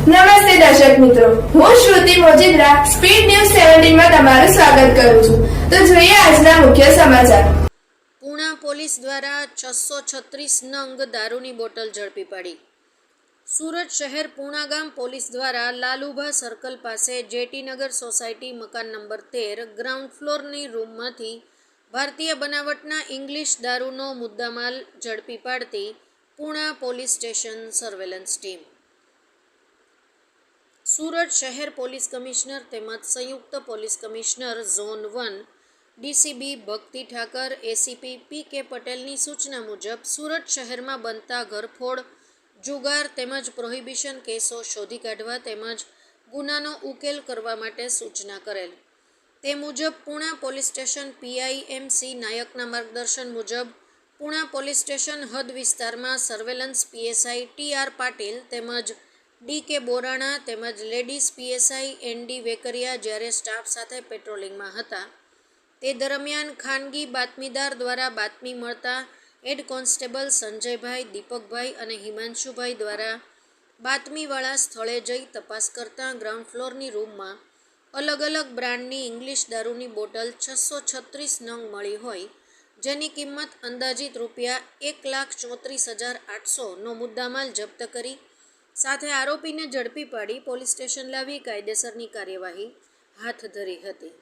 નમસ્તે દર્શક મિત્રો. હું શ્રુતિ મોજીદ્રા, સ્પીડ ન્યૂઝ સેવન્ટીનમાં તમારું સ્વાગત કરું છું. તો જોઈએ આજના મુખ્ય સમાચાર. પૂણા પોલીસ દ્વારા છસો છત્રીસ નંગ દારૂની બોટલ ઝડપી પાડી. સુરત શહેર પૂણા ગામ પોલીસ દ્વારા લાલુભા સર્કલ પાસે જેટીનગર સોસાયટી મકાન નંબર તેર ગ્રાઉન્ડ ફ્લોરની રૂમમાંથી ભારતીય બનાવટના ઇંગ્લિશ દારૂનો મુદ્દામાલ ઝડપી પાડતી Puna police station surveillance team. Surat શહેર પોલીસ કમિશનર તેમજ સંયુક્ત police commissioner zone one, DCB Bhakti Thakar, ACP પી કે પટેલની સૂચના મુજબ સુરત શહેરમાં બનતા ઘરફોડ, જુગાર તેમજ પ્રોહિબિશન કેસો શોધી કાઢવા તેમજ ગુનાનો ઉકેલ કરવા માટે સૂચના કરેલ. તે મુજબ Puna police station PI M C નાયકના માર્ગદર્શન મુજબ પૂણા પોલીસ સ્ટેશન હદ વિસ્તારમાં surveillance PSI T R Patil તેમજ ડી કે બોરાણા તેમજ ladies PSI N D Vekaria જ્યારે સ્ટાફ સાથે પેટ્રોલિંગમાં હતા, તે દરમિયાન ખાનગી બાતમીદાર દ્વારા બાતમી મળતા હેડ કોન્સ્ટેબલ સંજયભાઈ, દીપકભાઈ અને હિમાંશુભાઈ દ્વારા બાતમીવાળા સ્થળે જઈ તપાસ કરતાં ગ્રાઉન્ડ ફ્લોરની રૂમમાં અલગ અલગ બ્રાન્ડની ઇંગ્લિશ દારૂની બોટલ છસો છત્રીસ નંગ મળી હોય, જેની કિંમત અંદાજિત રૂપિયા એક લાખ ચોત્રીસ હજાર આઠસોનો મુદ્દામાલ જપ્ત કરી સાથે આરોપીને ઝડપી પાડી પોલીસ સ્ટેશન લાવી કાયદેસરની કાર્યવાહી હાથ ધરી હતી.